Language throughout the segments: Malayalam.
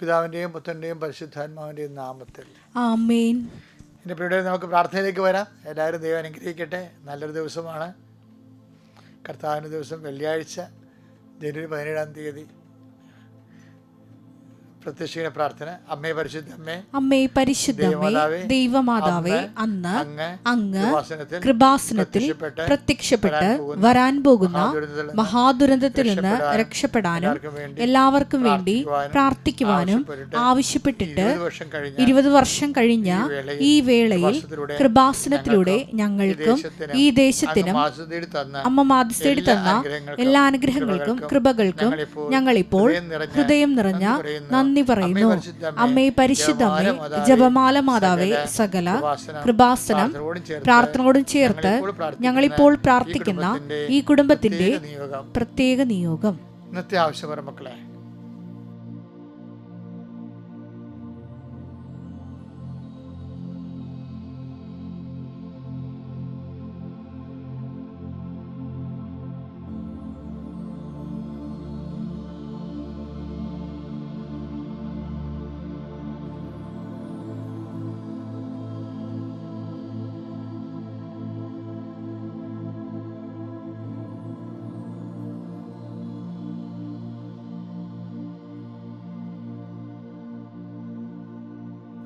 പിതാവിന്റെയും പുത്രന്റെയും പരിശുദ്ധാത്മാവിന്റെയും നാമത്തിൽ. ആമേൻ. എന്റെ പ്രിയുടെ നമുക്ക് പ്രാർത്ഥനയിലേക്ക് വരാം. എല്ലാവരും ദൈവം അനുഗ്രഹിക്കട്ടെ. നല്ലൊരു ദിവസമാണ്. കർത്താവിന്റെ ദിവസം വെള്ളിയാഴ്ച ജനുവരി പതിനേഴാം തീയതി. പ്രത്യക്ഷീണ പ്രാർത്ഥന. അമ്മേ പരിശുദ്ധ അമ്മേ അമ്മേ പരിശുദ്ധമേ ദൈവമാതാവേ, അന്ന് അങ്ങ് കൃപാസനത്തിൽ പ്രത്യക്ഷപ്പെട്ട് വരാൻ പോകുന്ന മഹാദുരന്തത്തിൽ നിന്ന് രക്ഷപ്പെടാനും എല്ലാവർക്കും വേണ്ടി പ്രാർത്ഥിക്കുവാനും ആവശ്യപ്പെട്ടിട്ട് ഇരുപത് വർഷം കഴിഞ്ഞ ഈ വേളയിൽ കൃപാസനത്തിലൂടെ ഞങ്ങൾക്കും ഈ ദേശത്തിനും അമ്മ മാതൃസ്ഥേടി തന്ന എല്ലാ അനുഗ്രഹങ്ങൾക്കും കൃപകൾക്കും ഞങ്ങളിപ്പോൾ ഞങ്ങളിപ്പോൾ ഹൃദയം നിറഞ്ഞ ഹൃദയം നിറഞ്ഞ നന്ദി നന്ദി പറയുന്നു. അമ്മേ പരിശുദ്ധമ്മേ ജപമാല മാതാവേ സകല കൃപാസനം പ്രാർത്ഥനയോടും ചേർത്ത് ഞങ്ങളിപ്പോൾ പ്രാർത്ഥിക്കുന്ന ഈ കുടുംബത്തിന്റെ പ്രത്യേക നിയോഗം ഇന്നത്തെ ആവശ്യപരം മക്കളെ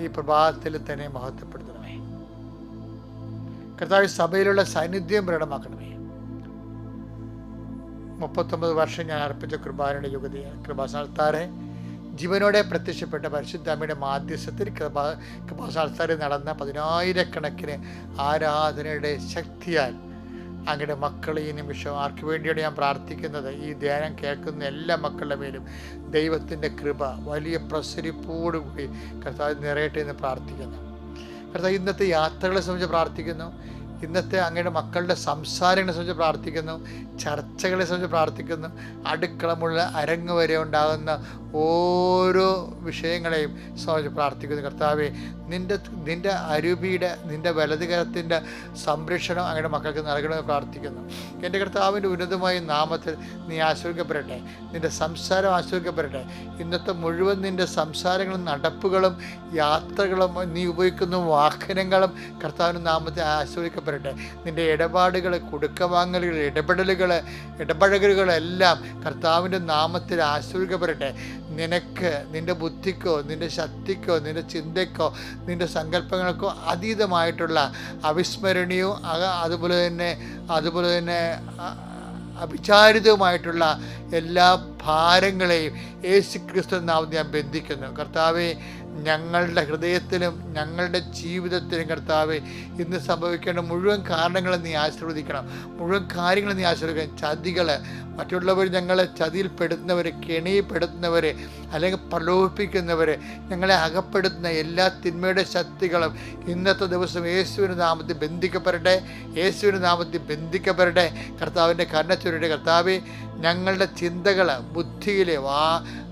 ഈ പ്രഭാതത്തിൽ തന്നെ മഹത്വപ്പെടുത്തണമേ. കർത്താവ് സഭയിലുള്ള സാന്നിധ്യം പ്രകടമാക്കണമേ. മുപ്പത്തൊമ്പത് വർഷം ഞാൻ അർപ്പിച്ച കൃപാനയുടെ യുഗതി കൃപാസ്ഥാനത്താറെ ജീവനോടെ പ്രത്യക്ഷപ്പെട്ട പരിശുദ്ധ അമ്മയുടെ മാധ്യസ്ഥത്തിൽ കൃപാ കൃപാസ്ഥാനത്താറിൽ നടന്ന പതിനായിരക്കണക്കിന് ആരാധനയുടെ ശക്തിയാൽ അങ്ങയുടെ മക്കൾ ഈ നിമിഷം ആർക്ക് വേണ്ടിയാണ് ഞാൻ പ്രാർത്ഥിക്കുന്നത്? ഈ ധ്യാനം കേൾക്കുന്ന എല്ലാ മക്കളുടെ മേലും ദൈവത്തിന്റെ കൃപ വലിയ പ്രസരിപ്പോടുകൂടി കർത്താവ് നിറയട്ടെ എന്ന് പ്രാർത്ഥിക്കുന്നു. കർത്താവ് ഇന്നത്തെ യാത്രകളെ സംബന്ധിച്ച് പ്രാർത്ഥിക്കുന്നു. ഇന്നത്തെ അങ്ങയുടെ മക്കളുടെ സംസാരങ്ങളെ സംബന്ധിച്ച് പ്രാർത്ഥിക്കുന്നു. ചർച്ചകളെ സംബന്ധിച്ച് പ്രാർത്ഥിക്കുന്നു. അടുക്കളമുള്ള അരങ്ങ് വരെ ഉണ്ടാകുന്ന ഓരോ വിഷയങ്ങളെയും സംബന്ധിച്ച് പ്രാർത്ഥിക്കുന്നു. കർത്താവെ നിന്റെ നിന്റെ അരുവിയുടെ നിന്റെ വലതുകരത്തിന്റെ സംരക്ഷണം അങ്ങയുടെ മക്കൾക്ക് നൽകണമെന്ന് പ്രാർത്ഥിക്കുന്നു. എന്റെ കർത്താവിന്റെ ഉന്നതമായ നാമത്തിൽ നീ ആശ്രയിക്കപ്പെടട്ടെ നിന്റെ സംസാരം ആശ്രയിക്കപ്പെടട്ടെ ഇന്നത്തെ മുഴുവൻ നിന്റെ സംസാരങ്ങളും നടപ്പുകളും യാത്രകളും നീ ഉപയോഗിക്കുന്ന വാഹനങ്ങളും കർത്താവിന്റെ നാമത്തിൽ ആശ്രയിക്കപ്പെടട്ടെ നിന്റെ ഇടപാടുകൾ കുടുക്കവാങ്ങലുകൾ ഇടപെടലുകൾ ഇടപഴകലുകളെല്ലാം കർത്താവിന്റെ നാമത്തിൽ ആശ്രയിക്കപ്പെടട്ടെ നിനക്ക് നിന്റെ ബുദ്ധിക്കോ നിന്റെ ശക്തിക്കോ നിന്റെ ചിന്തയ്ക്കോ നിന്റെ സങ്കല്പങ്ങൾക്കോ അതീതമായിട്ടുള്ള അവിസ്മരണീയവും അതുപോലെ തന്നെ അതുപോലെ തന്നെ അവിചാരിതവുമായിട്ടുള്ള എല്ലാ ഭാരങ്ങളെയും യേശു ക്രിസ്തു നാമം ഞാൻ ബന്ധിക്കുന്നു. കർത്താവെ ഞങ്ങളുടെ ഹൃദയത്തിലും ഞങ്ങളുടെ ജീവിതത്തിലും കർത്താവെ ഇന്ന് സംഭവിക്കേണ്ട മുഴുവൻ കാരണങ്ങളും നീ ആശീർവദിക്കണം. മുഴുവൻ കാര്യങ്ങളും നീ ആശീർവദിക്കണം. ചതികൾ മറ്റുള്ളവർ ഞങ്ങളെ ചതിയിൽപ്പെടുത്തുന്നവർ കെണിയിൽപ്പെടുത്തുന്നവർ അല്ലെങ്കിൽ പ്രലോഭിപ്പിക്കുന്നവർ ഞങ്ങളെ അകപ്പെടുത്തുന്ന എല്ലാ തിന്മയുടെ ശക്തികളും ഇന്നത്തെ ദിവസം യേശുവിന് നാമത്തിൽ ബന്ധിക്കപ്പെടട്ടെ. യേശുവിന് നാമത്തിൽ ബന്ധിക്കപ്പെടട്ടെ. കർത്താവിന്റെ കർണച്ചുരുടെ കർത്താവ് ഞങ്ങളുടെ ചിന്തകൾ ബുദ്ധിയിലെ വാ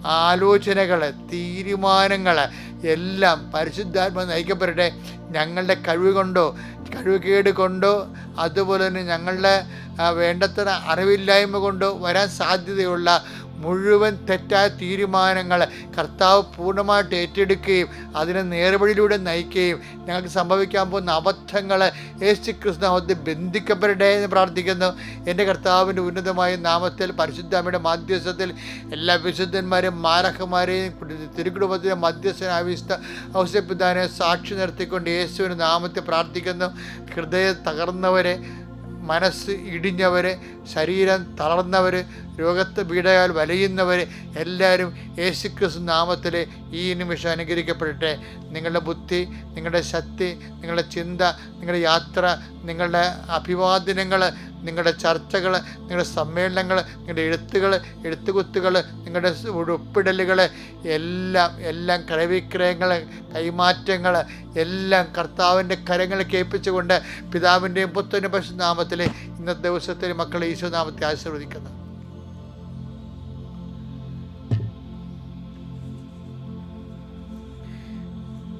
ആലോചനകൾ തീരുമാനങ്ങൾ എല്ലാം പരിശുദ്ധാത്മ നയിക്കപ്പെടട്ടെ. ഞങ്ങളുടെ കഴിവ് കൊണ്ടോ കഴിവുകേട് കൊണ്ടോ അതുപോലെ തന്നെ ഞങ്ങളുടെ വേണ്ടത്ര അറിവില്ലായ്മ കൊണ്ട് വരാൻ സാധ്യതയുള്ള മുഴുവൻ തെറ്റായ തീരുമാനങ്ങൾ കർത്താവ് പൂർണമായിട്ട് ഏറ്റെടുക്കുകയും അതിനെ നേർവഴിയിലൂടെ നയിക്കുകയും ഞങ്ങൾക്ക് സംഭവിക്കാൻ പോകുന്ന അബദ്ധങ്ങൾ യേശു കൃഷ്ണത്തെ ബന്ധിക്കപ്പെടട്ടെ എന്ന് പ്രാർത്ഥിക്കുന്നു. എന്റെ കർത്താവിന്റെ ഉന്നതമായ നാമത്തിൽ പരിശുദ്ധാമയുടെ മധ്യസ്ഥത്തിൽ എല്ലാ വിശുദ്ധന്മാരെയും മാരഹന്മാരെയും തിരുക്കുടുംബത്തിലെ മധ്യസ്ഥനാവിഷ്ട ഔസപിതാനെ സാക്ഷി നിർത്തിക്കൊണ്ട് യേശുവിന്റെ നാമത്തെ പ്രാർത്ഥിക്കുന്നു. ഹൃദയം തകർന്നവരെ മനസ്സ് ഇടിഞ്ഞവർ ശരീരം തളർന്നവർ രോഗത്ത് പീഡയാൽ വലയുന്നവർ എല്ലാവരും യേശുക്രിസ്തു നാമത്തിൽ ഈ നിമിഷം അനുഗ്രഹിക്കപ്പെടട്ടെ. നിങ്ങളുടെ ബുദ്ധി നിങ്ങളുടെ ശക്തി നിങ്ങളുടെ ചിന്ത നിങ്ങളുടെ യാത്ര നിങ്ങളുടെ അഭിവാദനങ്ങൾ നിങ്ങളുടെ ചർച്ചകൾ നിങ്ങളുടെ സമ്മേളനങ്ങൾ നിങ്ങളുടെ എഴുത്തുകൾ എഴുത്തുകുത്തുകൾ നിങ്ങളുടെ ഉടുപ്പിടലുകൾ എല്ലാം എല്ലാം ക്രയവിക്രയങ്ങൾ കൈമാറ്റങ്ങൾ എല്ലാം കർത്താവിന്റെ കരങ്ങൾ കേൾപ്പിച്ചുകൊണ്ട് പിതാവിന്റെയും പുത്തനും പശു നാമത്തിൽ ഇന്നത്തെ ദിവസത്തിൽ മക്കളെ ഈശോ നാമത്തെ ആശീർവദിക്കുന്നു.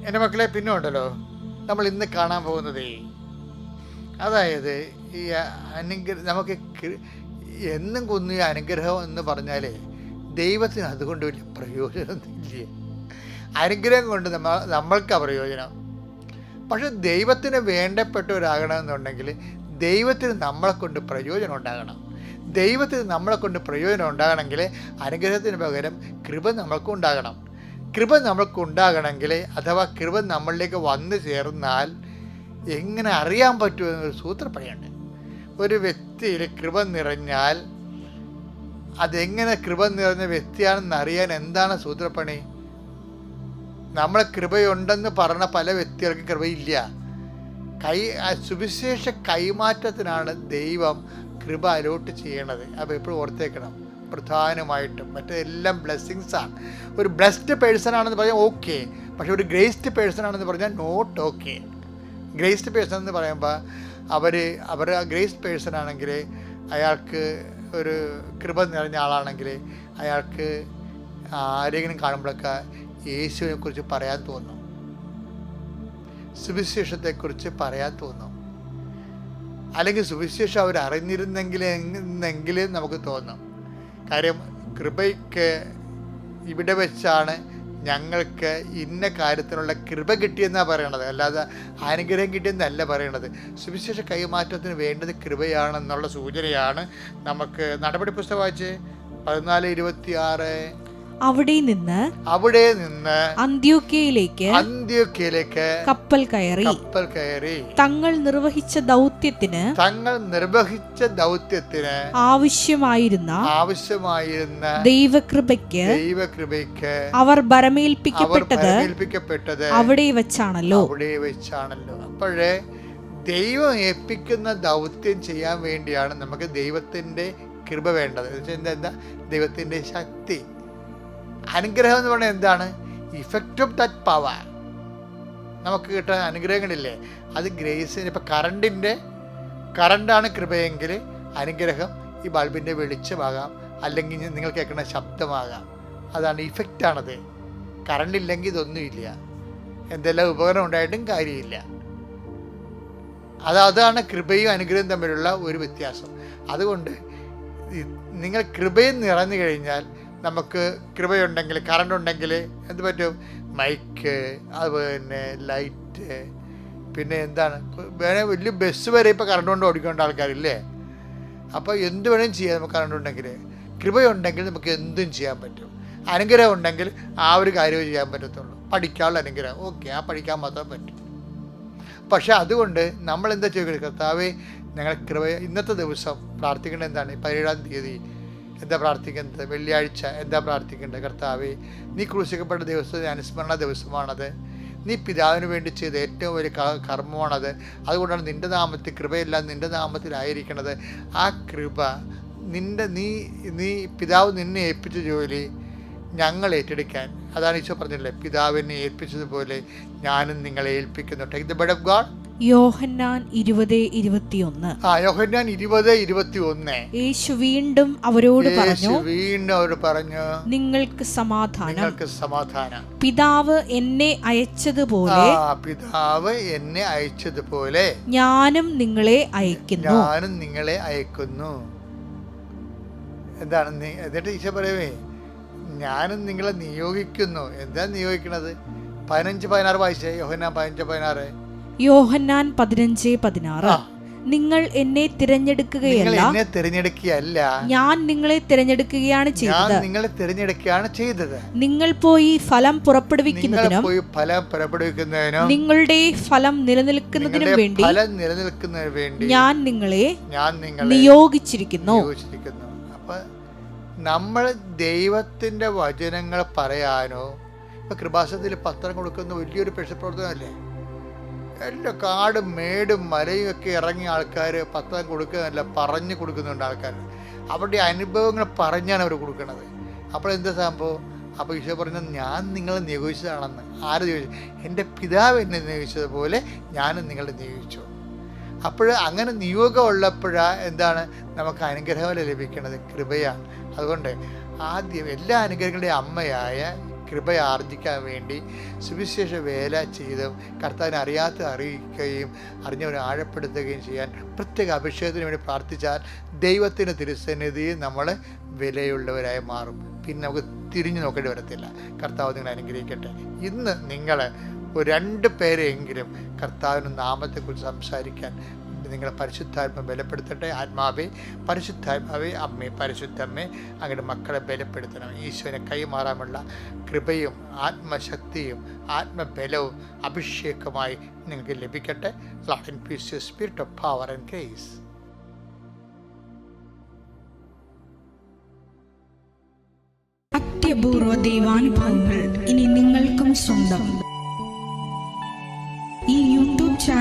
എന്റെ മക്കളെ പിന്നെ ഉണ്ടല്ലോ. നമ്മൾ ഇന്ന് കാണാൻ പോകുന്നതേ. അതായത് ഈ അനുഗ്രഹം നമുക്ക് എന്നും എന്നും ഈ അനുഗ്രഹം എന്ന് പറഞ്ഞാലേ ദൈവത്തിന് അതുകൊണ്ട് വലിയ പ്രയോജനമൊന്നുമില്ല? അനുഗ്രഹം കൊണ്ട് നമ്മൾ നമ്മൾക്കാണ് പ്രയോജനം. പക്ഷെ ദൈവത്തിന് വേണ്ടപ്പെട്ടവരാകണമെന്നുണ്ടെങ്കിൽ ദൈവത്തിന് നമ്മളെ കൊണ്ട് പ്രയോജനം ഉണ്ടാകണം. ദൈവത്തിന് നമ്മളെ കൊണ്ട് പ്രയോജനം ഉണ്ടാകണമെങ്കിൽ അനുഗ്രഹത്തിന് പകരം കൃപ നമ്മൾക്കും ഉണ്ടാകണം. കൃപ നമ്മൾക്ക് ഉണ്ടാകണമെങ്കിൽ അഥവാ കൃപ നമ്മളിലേക്ക് വന്നു ചേർന്നാൽ എങ്ങനെ അറിയാൻ പറ്റുമെന്നൊരു സൂത്രപ്പണിയുണ്ട് ഒരു വ്യക്തിയിൽ കൃപ നിറഞ്ഞാൽ അതെങ്ങനെ കൃപ നിറഞ്ഞ വ്യക്തിയാണെന്ന് അറിയാൻ എന്താണ് സൂത്രപ്പണി നമ്മളെ കൃപയുണ്ടെന്ന് പറഞ്ഞ പല വ്യക്തികൾക്കും കൃപയില്ല. കൈ സുവിശേഷ കൈമാറ്റത്തിനാണ് ദൈവം കൃപ അലോട്ട് ചെയ്യണത്. അപ്പോൾ എപ്പോഴും ഓർത്തേക്കണം. പ്രധാനമായിട്ടും മറ്റെല്ലാം ബ്ലെസ്സിങ്സാണ് ഒരു ബ്ലെസ്ഡ് പേഴ്സൺ ആണെന്ന് പറഞ്ഞാൽ ഓക്കെ പക്ഷെ ഒരു ഗ്രേസ്ഡ് പേഴ്സൺ ആണെന്ന് പറഞ്ഞാൽ നോട്ട് ഓക്കെ ഗ്രേസ്ഡ് പേഴ്സൺ എന്ന് പറയുമ്പോൾ അവർ അവർ ആ ഗ്രേസ്ഡ് പേഴ്സൺ ആണെങ്കിൽ അയാൾക്ക് ഒരു കൃപ നിറഞ്ഞ ആളാണെങ്കിൽ അയാൾക്ക് ആരെങ്കിലും കാണുമ്പോഴൊക്കെ യേശുവിനെ കുറിച്ച് പറയാൻ തോന്നും. സുവിശേഷത്തെക്കുറിച്ച് പറയാൻ തോന്നും. അല്ലെങ്കിൽ സുവിശേഷം അവർ അറിഞ്ഞിരുന്നെങ്കിൽ നമുക്ക് തോന്നും. കാര്യം കൃപയ്ക്ക് ഇവിടെ വെച്ചാണ് ഞങ്ങൾക്ക് ഇന്ന കാര്യത്തിനുള്ള കൃപ കിട്ടിയെന്നാണ് പറയണത്. അല്ലാതെ അനുഗ്രഹം കിട്ടിയെന്നല്ല പറയണത്. സുവിശേഷ കൈമാറ്റത്തിന് വേണ്ടത് കൃപയാണെന്നുള്ള സൂചനയാണ് നമുക്ക് നടപടി പുസ്തകം വായിച്ച്. പതിനാല് ഇരുപത്തി ആറ് അവിടെ നിന്ന് അവിടെ നിന്ന് അന്ത്യോക്കയിലേക്ക് അന്ത്യോക്കയിലേക്ക് കപ്പൽ കയറി. കപ്പൽ കയറി. തങ്ങൾ നിർവഹിച്ച ദൗത്യത്തിന് തങ്ങൾ നിർവഹിച്ച ദൗത്യത്തിന് ആവശ്യമായിരുന്ന ആവശ്യമായിരുന്ന ദൈവകൃപയ്ക്ക് ദൈവകൃപയ്ക്ക് അവർ അവർ ഭരമേൽപ്പിക്കപ്പെട്ടത് പരമേൽപ്പിക്കപ്പെട്ടത് അവിടെ വെച്ചാണല്ലോ. അവിടെ വെച്ചാണല്ലോ. അപ്പോഴേ ദൈവം ഏൽപ്പിക്കുന്ന ദൗത്യം ചെയ്യാൻ വേണ്ടിയാണ് നമുക്ക് ദൈവത്തിന്റെ കൃപ വേണ്ടത്. എന്താ? ദൈവത്തിന്റെ ദൈവത്തിന്റെ ശക്തി. അനുഗ്രഹം എന്ന് പറഞ്ഞാൽ എന്താണ്? ഇഫക്റ്റ് ഓഫ് ദറ്റ് പവർ നമുക്ക് കിട്ടുന്ന അനുഗ്രഹങ്ങളില്ലേ? അത് ഗ്രേസിന് ഇപ്പം കറണ്ടിന്റെ കറണ്ടാണ് കൃപയെങ്കിൽ അനുഗ്രഹം ഈ ബൾബിന്റെ വെളിച്ചമാകാം. അല്ലെങ്കിൽ നിങ്ങൾ കേൾക്കുന്ന ശബ്ദമാകാം. അതാണ് ഇഫക്റ്റാണത് കറണ്ട് ഇല്ലെങ്കിൽ ഇതൊന്നുമില്ല എന്തെല്ലാം ഉപകരണം ഉണ്ടായിട്ടും കാര്യമില്ല. അത് അതാണ് കൃപയും അനുഗ്രഹവും തമ്മിലുള്ള ഒരു വ്യത്യാസം. അതുകൊണ്ട് നിങ്ങൾ കൃപയും നിറഞ്ഞു കഴിഞ്ഞാൽ നമുക്ക് കൃപയുണ്ടെങ്കിൽ കറണ്ട് ഉണ്ടെങ്കിൽ എന്ത് പറ്റും? മൈക്ക് അതുപോലെ തന്നെ ലൈറ്റ് പിന്നെ എന്താണ്? വേണേൽ വലിയ ബസ് വരെ ഇപ്പോൾ കറണ്ട് കൊണ്ട് ഓടിക്കേണ്ട ആൾക്കാരില്ലേ? അപ്പോൾ എന്ത് വേണേലും ചെയ്യാം നമുക്ക് കറണ്ട് ഉണ്ടെങ്കിൽ. കൃപയുണ്ടെങ്കിൽ നമുക്ക് എന്തും ചെയ്യാൻ പറ്റും. അനുഗ്രഹം ഉണ്ടെങ്കിൽ ആ ഒരു കാര്യമേ ചെയ്യാൻ പറ്റത്തുള്ളൂ. പഠിക്കാനുള്ള അനുഗ്രഹം. ഓക്കെ ആ പഠിക്കാൻ മാത്രം പറ്റും. പക്ഷെ അതുകൊണ്ട് നമ്മൾ എന്താ ചെയ്യുക കർത്താവേ ഞങ്ങൾ കൃപ ഇന്നത്തെ ദിവസം പ്രാർത്ഥിക്കേണ്ടത് എന്താണ്? പതിനേഴാം തീയതി. എന്താ പ്രാർത്ഥിക്കുന്നത് വെള്ളിയാഴ്ച എന്താ പ്രാർത്ഥിക്കേണ്ടത്? കർത്താവേ നീ ക്രൂശിക്കപ്പെട്ട ദിവസം അനുസ്മരണ ദിവസമാണത്. നീ പിതാവിന് വേണ്ടി ചെയ്ത ഏറ്റവും വലിയ കർമ്മമാണത്. അതുകൊണ്ടാണ് നിന്റെ നാമത്തിൽ കൃപയെല്ലാം നിന്റെ നാമത്തിലായിരിക്കണത് ആ കൃപ നിന്റെ നീ നീ പിതാവ് നിന്നെ ഏൽപ്പിച്ച ജോലി ഞങ്ങൾ ഏറ്റെടുക്കാൻ. അതാണ് ഈശോ പറഞ്ഞില്ലേ പിതാവിനെ ഏൽപ്പിച്ചതുപോലെ ഞാനും നിങ്ങളെ ഏൽപ്പിക്കുന്നു take the bed of God Yohannan ഇരുപത് ഇരുപത്തിയൊന്ന്. ആ യോഹന്നാൻ ഇരുപത് ഇരുപത്തി ഒന്ന് യേശു വീണ്ടും അവരോട് പറഞ്ഞു വീണ്ടും അവർ പറഞ്ഞു നിങ്ങൾക്ക് സമാധാനം. നിങ്ങൾക്ക് സമാധാനം. പിതാവ് എന്നെ അയച്ചതുപോലെ പിതാവ് എന്നെ അയച്ചതുപോലെ ഞാനും നിങ്ങളെ അയക്കുന്നു. ഞാനും നിങ്ങളെ അയക്കുന്നു. എന്താണ് എന്നിട്ട് ഈശോ പറയവേ ഞാനും നിങ്ങളെ നിയോഗിക്കുന്നു. എന്താ നിയോഗിക്കണത്? പതിനഞ്ച് പതിനാറ് വായിച്ചേ? യോഹന്നാൻ പതിനഞ്ച് പതിനാറ്. യോഹന്നാൻ പതിനഞ്ച് പതിനാറ്. നിങ്ങൾ എന്നെ തിരഞ്ഞെടുക്കുകയല്ല. എന്നെ തിരഞ്ഞെടുക്കുകയല്ല. ഞാൻ നിങ്ങളെ തിരഞ്ഞെടുക്കുകയാണ് ചെയ്തത്. നിങ്ങളെ തിരഞ്ഞെടുക്കുകയാണ് ചെയ്തത്. നിങ്ങൾ പോയി ഫലം പുറപ്പെടുവിക്കുന്നതിനും പോയി ഫലം പുറപ്പെടുവിക്കുന്നതിനും നിങ്ങളുടെ ഫലം നിലനിൽക്കുന്നതിനും വേണ്ടി ഫലം നിലനിൽക്കുന്നതിന് വേണ്ടി ഞാൻ നിങ്ങളെ ഞാൻ നിങ്ങളെ നിയോഗിച്ചിരിക്കുന്നു. നിയോഗിച്ചിരിക്കുന്നു. അപ്പൊ നമ്മൾ ദൈവത്തിന്റെ വചനങ്ങൾ പറയാനോ ഇപ്പൊ കൃപാസനത്തിൽ പത്രം കൊടുക്കുന്ന വലിയൊരു പ്രവർത്തനമല്ലേ എല്ലാ കാടും മേടും മലയും ഒക്കെ ഇറങ്ങിയ ആൾക്കാർ പത്രം കൊടുക്കുന്നതല്ല പറഞ്ഞു കൊടുക്കുന്നുണ്ട് ആൾക്കാർ. അവരുടെ അനുഭവങ്ങൾ പറഞ്ഞാണ് അവർ കൊടുക്കുന്നത് അപ്പോൾ എന്താ സംഭവം? അപ്പോൾ ഈശോ പറഞ്ഞത് ഞാൻ നിങ്ങളെ നിയോഗിച്ചതാണെന്ന്. ആര് ചോദിച്ചു എന്റെ പിതാവ് എന്നെ നിയോഗിച്ചതുപോലെ ഞാനും നിങ്ങളെ നിയോഗിച്ചു. അപ്പോൾ അങ്ങനെ നിയോഗം ഉള്ളപ്പോഴാ എന്താണ് നമുക്ക് അനുഗ്രഹം ലഭിക്കുന്നത് കൃപയാണ്. അതുകൊണ്ട് ആദ്യം എല്ലാ അനുഗ്രഹങ്ങളുടെയും അമ്മയായ കൃപ ആർജിക്കാൻ വേണ്ടി സുവിശേഷ വേല ചെയ്ത് കർത്താവിനെ അറിയാത്ത അറിയിക്കുകയും അറിഞ്ഞവരെ ആഴപ്പെടുത്തുകയും ചെയ്യാൻ പ്രത്യേക അഭിഷേകത്തിന് വേണ്ടി പ്രാർത്ഥിച്ചാൽ ദൈവത്തിന്റെ തിരുസന്നിധിയിൽ നമ്മൾ വിലയുള്ളവരായി മാറും. പിന്നെ നമുക്ക് തിരിഞ്ഞു നോക്കേണ്ടി വരത്തില്ല. കർത്താവ് നിങ്ങളെ അനുഗ്രഹിക്കട്ടെ. ഇന്ന് നിങ്ങൾ ഒരു രണ്ട് പേരെങ്കിലും കർത്താവിന് നാമത്തെക്കുറിച്ച് സംസാരിക്കാൻ നിങ്ങളെ പരിശുദ്ധാത്മ ബലപ്പെടുത്തട്ടെ. ആത്മാവെ പരിശുദ്ധാത്മാവെ അമ്മേ പരിശുദ്ധമ്മേ അങ്ങയുടെ മക്കളെ ബലപ്പെടുത്തണം. ഈശോനെ കൈമാറാനുള്ള കൃപയും ആത്മശക്തിയും ആത്മബലവും അഭിഷേകമായി നിങ്ങൾക്ക് ലഭിക്കട്ടെ. Lot and peace spirit of power and grace ഇനി നിങ്ങൾക്കും സ്വന്തം.